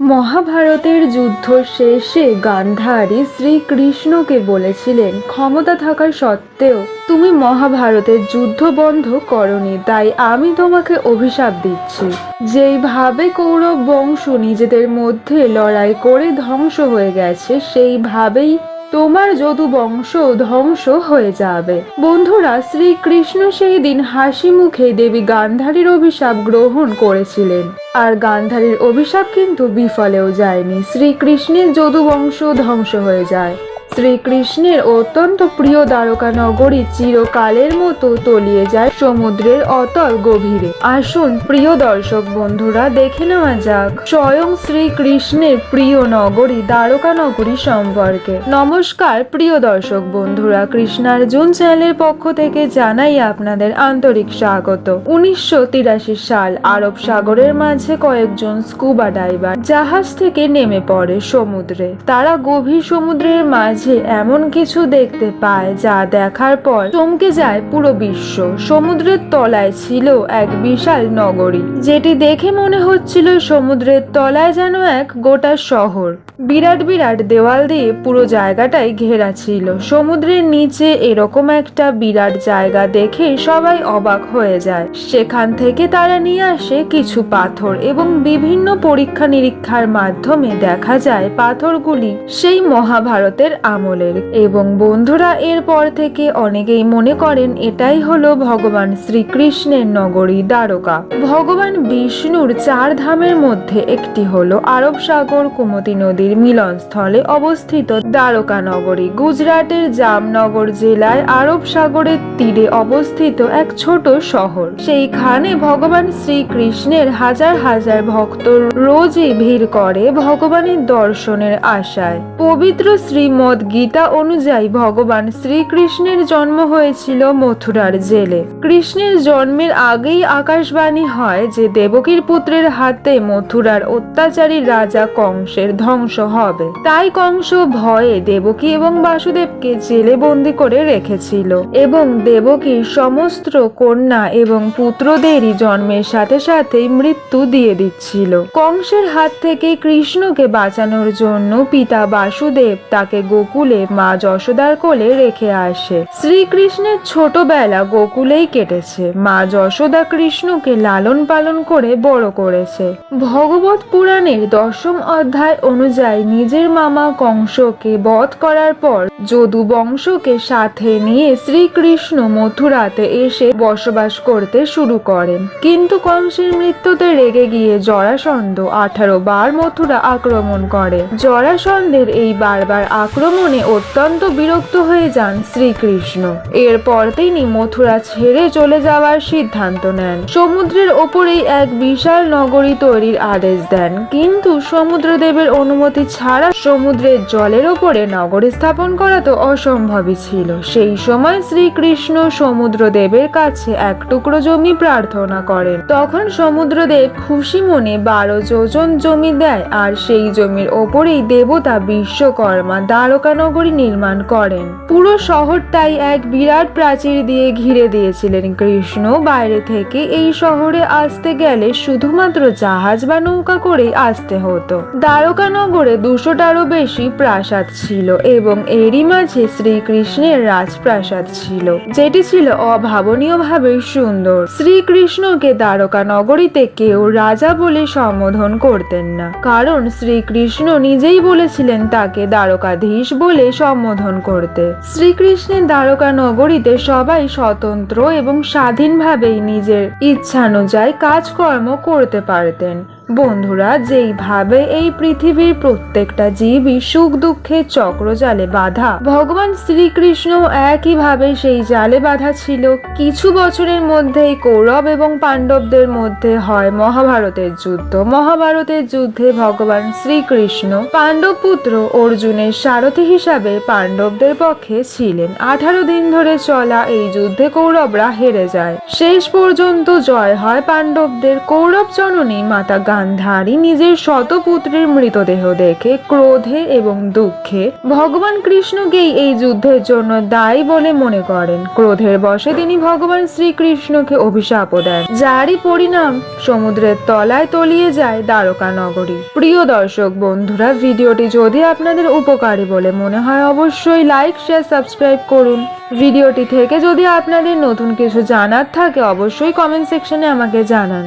মহাভারতের যুদ্ধ শেষে গান্ধারী শ্রীকৃষ্ণকে বলেছিলেন, ক্ষমতা থাকা সত্ত্বেও তুমি মহাভারতের যুদ্ধ বন্ধ করনি, তাই আমি তোমাকে অভিশাপ দিচ্ছি। যেইভাবে কৌরব বংশ নিজেদের মধ্যে লড়াই করে ধ্বংস হয়ে গেছে সেইভাবেই তোমার যদু বংশ ধ্বংস হয়ে যাবে। বন্ধুরা, শ্রীকৃষ্ণ সেই দিন হাসি মুখে দেবী গান্ধারীর অভিশাপ গ্রহণ করেছিলেন। আর গান্ধারীর অভিশাপ কিন্তু বিফলেও যায়নি। শ্রীকৃষ্ণের যদু বংশ ধ্বংস হয়ে যায়। শ্রীকৃষ্ণের অত্যন্ত প্রিয় দ্বারকা নগরী চিরকালের মতো তলিয়ে যায় সমুদ্রের অতল গভীরে। আসুন প্রিয় দর্শক বন্ধুরা, দেখে নেওয়া যাক স্বয়ং শ্রীকৃষ্ণের প্রিয় নগরী দ্বারকা নগরী সম্পর্কে। নমস্কার প্রিয় দর্শক বন্ধুরা, কৃষ্ণার্জুন চ্যানেলের পক্ষ থেকে জানাই আপনাদের আন্তরিক স্বাগত। উনিশশো তিরাশি সাল আরব সাগরের মাঝে কয়েকজন স্কুবা ডাইভার জাহাজ থেকে নেমে পড়ে সমুদ্রে। তারা গভীর সমুদ্রের মাঝে এমন কিছু দেখতে পায় যা দেখার পর চমকে যায় পুরো বিশ্ব। সমুদ্রের তলায় ছিল এক বিশাল নগরী, যেটি দেখে মনে হচ্ছিল সমুদ্রের তলায় যেন এক গোটা শহর। বিরাট বিরাট দেওয়াল দিয়ে পুরো জায়গাটাই ঘেরা ছিল। সমুদ্রের নিচে এরকম একটা বিরাট জায়গা দেখে সবাই অবাক হয়ে যায়। সেখান থেকে তারা নিয়ে আসে কিছু পাথর এবং বিভিন্ন পরীক্ষা নিরীক্ষার মাধ্যমে দেখা যায় পাথরগুলি সেই মহাভারতের আমলের। এবং বন্ধুরা, এরপর থেকে অনেকেই মনে করেন এটাই হলো ভগবান শ্রীকৃষ্ণের নগরী দ্বারকা। ভগবান বিষ্ণুর চার ধামের মধ্যে একটি হলো আরব সাগর কুমতি নদীর মিলনস্থলে অবস্থিত দ্বারকা নগরী। গুজরাটের জামনগর জেলায় আরব সাগরের তীরে অবস্থিত এক ছোট শহর। সেইখানে ভগবান শ্রীকৃষ্ণের হাজার হাজার ভক্ত রোজই ভিড় করে ভগবানের দর্শনের আশায়। পবিত্র শ্রীমদ গীতা অনুযায়ী ভগবান শ্রীকৃষ্ণের জন্ম হয়েছিল মথুরার জেলে। কৃষ্ণের জন্মের আগেই আকাশবাণী হয় যে দেবকীর পুত্রের হাতে মথুরার অত্যাচারী রাজা কংসের ধ্বংস হবে। তাই কংস ভয়ে দেবকী এবং বাসুদেবকে জেলে বন্দি করে রেখেছিল এবং দেবকীর সমস্ত কন্যা এবং পুত্রদেরই জন্মের সাথে সাথেই মৃত্যু দিয়ে দিচ্ছিল। কংসের হাত থেকে কৃষ্ণকে বাঁচানোর জন্য পিতা বাসুদেব তাকে গোকুলে মা যশোদার কোলে রেখে আসে। শ্রীকৃষ্ণের ছোটবেলা গোকুলেই কেটেছে। মা যশোদা কৃষ্ণকে লালন পালন করে বড় করেছে। ভগবত পুরাণের দশম অধ্যায় অনুযায়ী নিজের মামা কংসকে বধ করার পর যদু বংশকে সাথে নিয়ে শ্রীকৃষ্ণ মথুরাতে এসে বসবাস করতে শুরু করেন। কিন্তু কংসের মৃত্যুতে রেগে গিয়ে জরাসন্ধ আঠারো বার মথুরা আক্রমণ করে। জরাসন্ধের এই বারবার আক্রমণে অত্যন্ত বিরক্ত হয়ে যান শ্রীকৃষ্ণ। এরপর তিনি মথুরা ছেড়ে চলে যাওয়ার সিদ্ধান্ত নেন। সমুদ্রের ওপরেই এক বিশাল নগরী তৈরির আদেশ দেন। কিন্তু সমুদ্রদেবের অনুমতি ছাড়া সমুদ্রের জলের ওপরে নগরী স্থাপন করা তো অসম্ভবই ছিল। সেই সময় শ্রীকৃষ্ণ সমুদ্রদেবের কাছে এক টুকরো জমি প্রার্থনা করেন। তখন সমুদ্রদেব খুশি মনে বারো যোজন জমি দেয় আর সেই জমির ওপরেই দেবতা বিশ্বকর্মা দ্বারকা নগরী নির্মাণ করেন। পুরো শহরটাই এক বিরাট প্রাচীর দিয়ে ঘিরে দিয়েছিলেন কৃষ্ণ। বাইরে থেকে এই শহরে আসতে গেলে শুধুমাত্র জাহাজ বা নৌকা করেই আসতে হতো। দ্বারকা নগরে দুশোটারও বেশি প্রাসাদ ছিল এবং এরই মাঝে শ্রীকৃষ্ণের রাজপ্রাসাদ ছিল, যেটি ছিল অভাবনীয়ভাবে সুন্দর। শ্রীকৃষ্ণকে দ্বারকা নগরীতে কেউ রাজা বলে সম্বোধন করতেন না, কারণ শ্রীকৃষ্ণ নিজেই বলেছিলেন তাকে দ্বারকাধীশ বলে সম্বোধন করতে। শ্রীকৃষ্ণের দ্বারকা নগরীতে সবাই স্বতন্ত্র এবং স্বাধীনভাবেই নিজের ইচ্ছানুযায়ী কাজকর্ম করতে পারতেন। বন্ধুরা, যেইভাবে এই পৃথিবীর প্রত্যেকটা জীবই সুখ দুঃখের চক্রজালে বাধা, ভগবান শ্রীকৃষ্ণ একইভাবে সেই জালে বাধা ছিল। কিছু বছরের মধ্যেই কৌরব এবং পাণ্ডবদের মধ্যে হয় মহাভারতের যুদ্ধ। মহাভারতের যুদ্ধে ভগবান শ্রীকৃষ্ণ পাণ্ডব পুত্র অর্জুনের সারথি হিসাবে পাণ্ডবদের পক্ষে ছিলেন। আঠারো দিন ধরে চলা এই যুদ্ধে কৌরবরা হেরে যায়। শেষ পর্যন্ত জয় হয় পাণ্ডবদের। কৌরব জননী মাতা গান্ধারী নিজের শতপুত্রের মৃতদেহ দেখে ক্রোধে এবং দুঃখে ভগবান কৃষ্ণকেই এই যুদ্ধের জন্য দায়ী বলে মনে করেন। ক্রোধের বশে তিনি ভগবান শ্রীকৃষ্ণকে অভিশাপও দেন। যারই পরিণাম সমুদ্রের তলায় তলিয়ে যায় দ্বারকা নগরী প্রিয় দর্শক বন্ধুরা, ভিডিওটি যদি আপনাদের উপকারী বলে মনে হয়, অবশ্যই লাইক, শেয়ার, সাবস্ক্রাইব করুন। ভিডিওটি থেকে যদি আপনাদের নতুন কিছু জানার থাকে, অবশ্যই কমেন্ট সেকশনে আমাকে জানান।